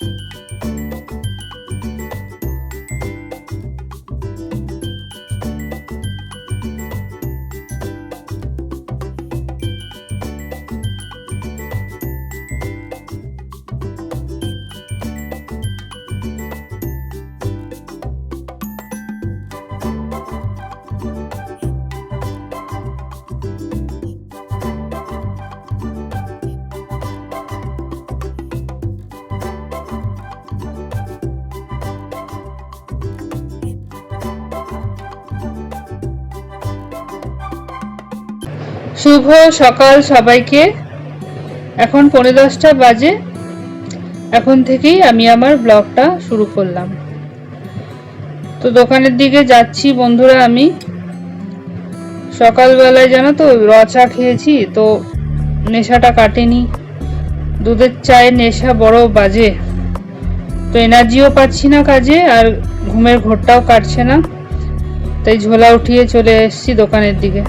you শুভ সকাল সবাইকে। এখন পৌনে দশটা বাজে। এখন থেকেই আমি আমার ব্লগটা শুরু করলাম। তো দোকানের দিকে যাচ্ছি বন্ধুরা আমি। সকালবেলায় জানো তো র চা খেয়েছি, তো নেশাটা কাটেনি। দুধের চায়ের নেশা বড় বাজে। তো এনার্জিও পাচ্ছি না কাজে, আর ঘুমের ঘোরটাও কাটছে না। তাই ঝোলা উঠিয়ে চলে এসেছি দোকানের দিকে।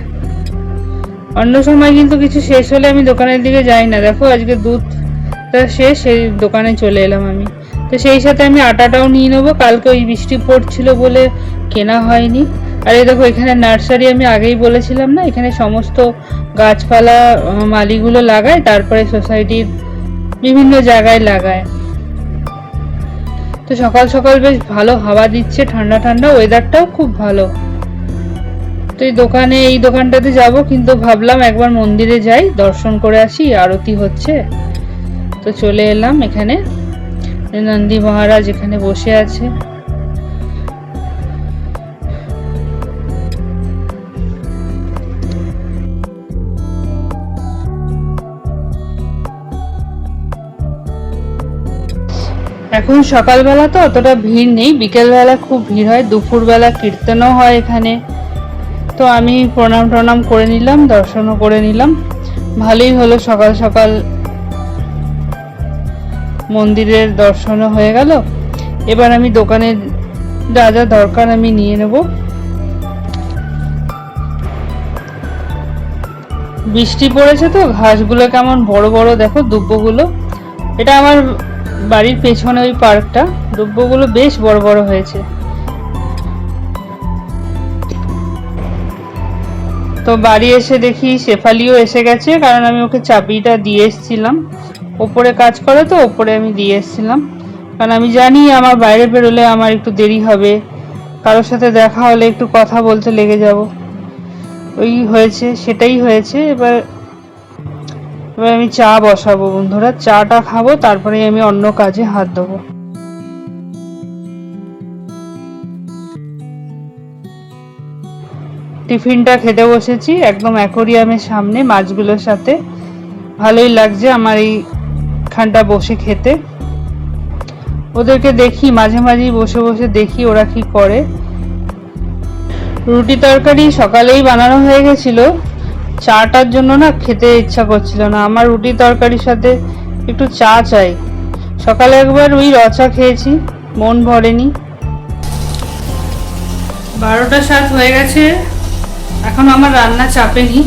অন্য সময় কিন্তু কিছু শেষ হলে আমি দোকানের দিকে যাই না। দেখো, আজকে দুধটা শেষ সেই দোকানে চলে এলাম আমি। তো সেই সাথে আমি আটাটাও নিয়ে নেব। কালকে ওই বৃষ্টি পড়ছিল বলে কেনা হয়নি। আর এই দেখো, এখানে নার্সারি আমি আগেই বলেছিলাম না, এখানে সমস্ত গাছপালা মালিগুলো লাগায়, তারপরে সোসাইটির বিভিন্ন জায়গায় লাগায়। তো সকাল সকাল বেশ ভালো হাওয়া দিচ্ছে, ঠান্ডা ঠান্ডা ওয়েদারটাও খুব ভালো। তো এই দোকানে, এই দোকানটাতে যাব, কিন্তু ভাবলাম একবার মন্দিরে যাই, দর্শন করে আসি, আরতি হচ্ছে। তো চলে এলাম এখানে। নন্দী মহারাজ এখানে বসে আছে। এখন সকালবেলা তো অতটা ভিড় নেই, বিকেলবেলা খুব ভিড় হয়, দুপুরবেলা কীর্তনও হয় এখানে। তো আমি প্রণাম টনাম করে নিলাম, দর্শনও করে নিলাম। ভালোই হলো, সকাল সকাল মন্দিরের দর্শনও হয়ে গেল। এবার আমি দোকানে যা যা দরকার আমি নিয়ে নেব। বৃষ্টি পড়েছে তো, ঘাসগুলো কেমন বড় বড়, দেখো দুব্বগুলো। এটা আমার বাড়ির পেছনে ওই পার্কটা, দুব্বগুলো বেশ বড় বড় হয়েছে। তো বাড়ি এসে দেখি শেফালিও এসে গেছে, কারণ আমি ওকে চাবিটা দিয়ে এসেছিলাম। ওপরে কাজ করে তো, ওপরে আমি দিয়ে এসেছিলাম। কারণ আমি জানি আমার বাইরে বেরোলে আমার একটু দেরি হবে। কারোর সাথে দেখা হলে একটু কথা বলতে লেগে যাব। ওই হয়েছে, সেটাই হয়েছে। এবার এবার আমি চা বসাবো বন্ধুরা। চাটা খাব তারপরে আমি অন্য কাজে হাত দেবো। টিফিনটা খেতে বসেছি, একদম অ্যাকোরিয়ামের সামনে মাছগুলোর সাথে। ভালোই লাগছে আমার এইখানটা বসে খেতে। ওদেরকে দেখি, মাঝে মাঝেই বসে বসে দেখি ওরা কি করে। রুটি তরকারি সকালেই বানানো হয়ে গেছিল। চাটার জন্য না খেতে ইচ্ছা করছিল না। আমার রুটি তরকারির সাথে একটু চা চাই। সকালে একবার ওই রচা খেয়েছি, মন ভরেনি। বারোটা সাত হয়ে গেছে। এখন আমার রান্না চাপেনি।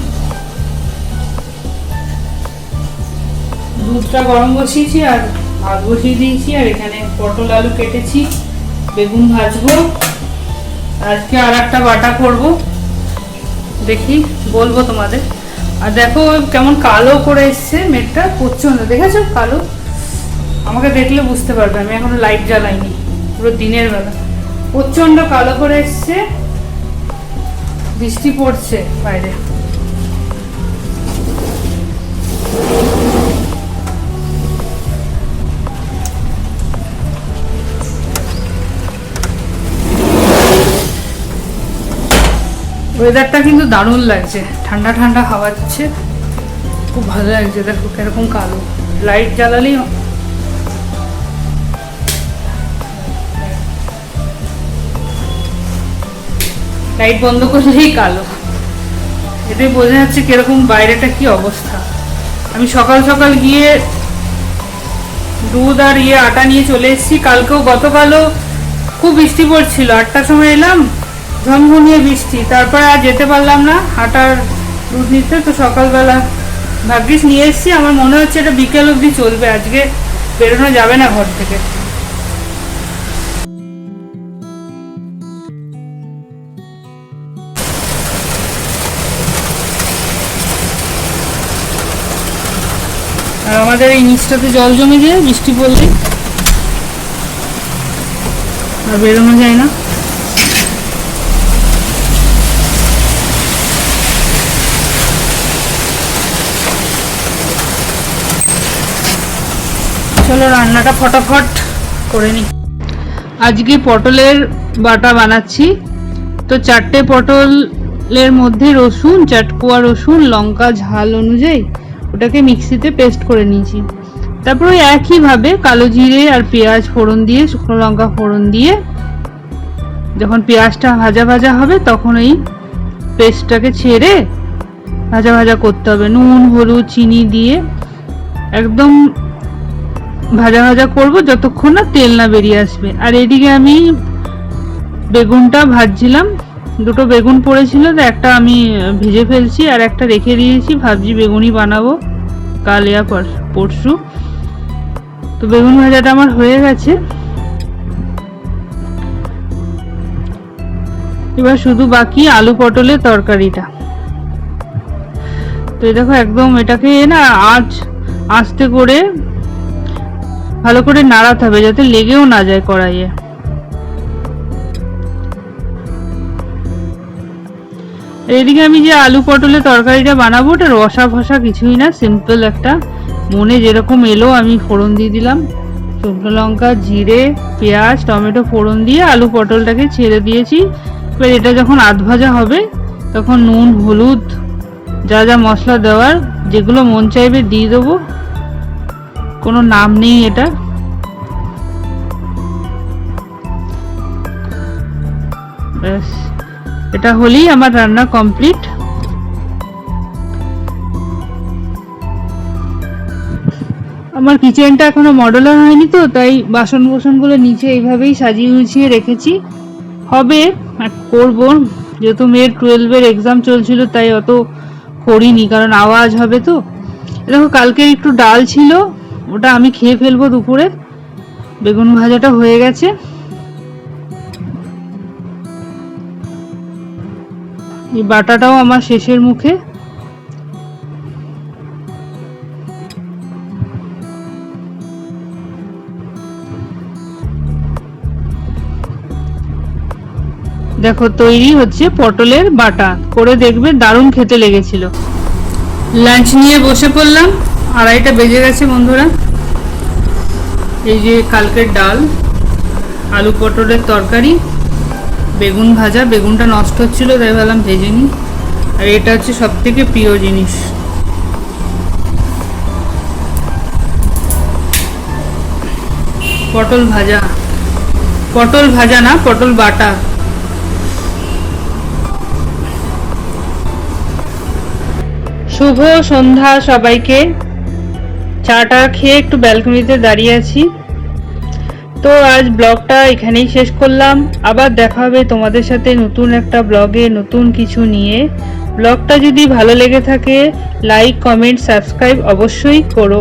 দুধটা গরম বসিয়েছি আর ভাত বসিয়ে দিয়েছি, আর এখানে পটল আলু কেটেছি, বেগুন ভাজবো। আজকে আর একটা বাটা করব। দেখি, বলব তোমাদের। আর দেখো, কেমন কালো করে এসছে মেঘটা প্রচণ্ড দেখেছ? কালো। আমাকে দেখলে বুঝতে পারবে, আমি এখনও লাইট জ্বালাইনি। পুরো দিনের বেলা। প্রচণ্ড কালো করে এসছে। বৃষ্টি পড়ছে বাইরে। ওয়েদারটা কিন্তু দারুণ লাগছে। ঠান্ডা ঠান্ডা হাওয়া দিচ্ছে। খুব ভালো লাগছে। দেখো কীরকম কালো। লাইট জ্বালালেই লাইট বন্ধ করলেই কালো। এটাই বোঝা যাচ্ছে কীরকম বাইরেটা কি অবস্থা। আমি সকাল সকাল গিয়ে দুধ আর ইয়ে আটা নিয়ে চলে এসেছি। কালকেও গতকালও খুব বৃষ্টি পড়ছিল। আটটার সময় এলাম, ঝমঝমিয়ে বৃষ্টি। তারপরে আর যেতে পারলাম না, আটার দুধ নিতে। তো সকালবেলা ভাগ্যিস নিয়ে এসেছি। আমার মনে হচ্ছে এটা বিকেল অবধি চলবে। আজকে বেরোনো যাবে না ঘর থেকে। আর আমাদের এই নিচটাতে জল জমে যায়, বৃষ্টি পড়লে। আর বেরোনো যায় না। চলো রান্নাটা ফটাফট করে নিই আজকে পটলের বাটা বানাচ্ছি। তো চারটে পটলের মধ্যে রসুন, চাটকোয়া রসুন, লঙ্কা ঝাল অনুযায়ী ওটাকে মিক্সিতে পেস্ট করে নিয়েছি। তারপর ওই একইভাবে কালো জিরে আর পেঁয়াজ ফোড়ন দিয়ে, শুকনো লঙ্কা ফোড়ন দিয়ে যখন পেঁয়াজটা ভাজা ভাজা হবে তখন এই পেস্টটাকে ছেড়ে ভাজা ভাজা করতে হবে। নুন, হলুদ, চিনি দিয়ে একদম ভাজা ভাজা করব যতক্ষণ না তেল না বেরিয়ে আসবে। আর এদিকে আমি বেগুনটা ভাজছিলাম। দুটো বেগুন পড়েছিল, তো একটা আমি ভেজে ফেলছি আর একটা রেখে দিয়েছি, ভাবছি বেগুনই বানাবো। কাল ইয়া পর পরশু। তো বেগুন ভাজাটা আমার হয়ে গেছে। এবার শুধু বাকি আলু পটলের তরকারিটা। তো দেখো একদম এটাকে না আঁচ, আস্তে করে ভালো করে নাড়াতে হবে যাতে লেগেও না যায় কড়াইয়ে। এদিকে আমি যে আলু পটলের তরকারিটা বানাবো ওটা রসা ফসা কিছুই না সিম্পল একটা। মনে যেরকম এলো, আমি ফোড়ন দিয়ে দিলাম। শুকনো লঙ্কা, জিরে, পেঁয়াজ, টমেটো ফোড়ন দিয়ে আলু পটলটাকে ছেড়ে দিয়েছি। এবার এটা যখন আধ ভাজা হবে, তখন নুন, হলুদ, যা যা মশলা দেওয়ার, যেগুলো মন চাইবে দিয়ে দেবো। কোনো নাম নেই এটা। ব্যাস। এটা হলেই আমার রান্না কমপ্লিট আমার কিচেনটা এখনও মডেলার হয়নি তো, তাই বাসন কোসনগুলো নিচে এইভাবেই সাজিয়ে গুছিয়ে রেখেছি। হবে করব। যেহেতু মেয়ের টুয়েলভের এক্সাম চলছিল, তাই অত করিনি, কারণ আওয়াজ হবে তো। দেখো কালকে একটু ডাল ছিল, ওটা আমি খেয়ে ফেলব দুপুরে বেগুন ভাজাটা হয়ে গেছে। এই বাটাটাও আমার শেষের মুখে। দেখো, তৈরি হচ্ছে পটলের বাটা। করে দেখবে দারুণ খেতে লেগেছিল। লাঞ্চ নিয়ে বসে পড়লাম। আড়াইটা বেজে গেছে বন্ধুরা। এই যে কালকের ডাল, আলু পটলের তরকারি। বেগুন ভাজা, বেগুনটা নষ্ট হচ্ছিল, তাই ভাবলাম ভেজে নিই। আর এটা হচ্ছে সব থেকে প্রিয় জিনিস। পটল ভাজা। পটল ভাজা না, পটল বাটা। শুভ সন্ধ্যা সবাইকে। চাটা খেয়ে একটু ব্যালকনিতে দাঁড়িয়ে আছি। তো আজ ব্লগটা এখানেই শেষ করলাম। আবার দেখা হবে তোমাদের সাথে নতুন একটা ব্লগে নতুন কিছু নিয়ে। ব্লগটা যদি ভালো লেগে থাকে লাইক কমেন্ট সাবস্ক্রাইব অবশ্যই করো।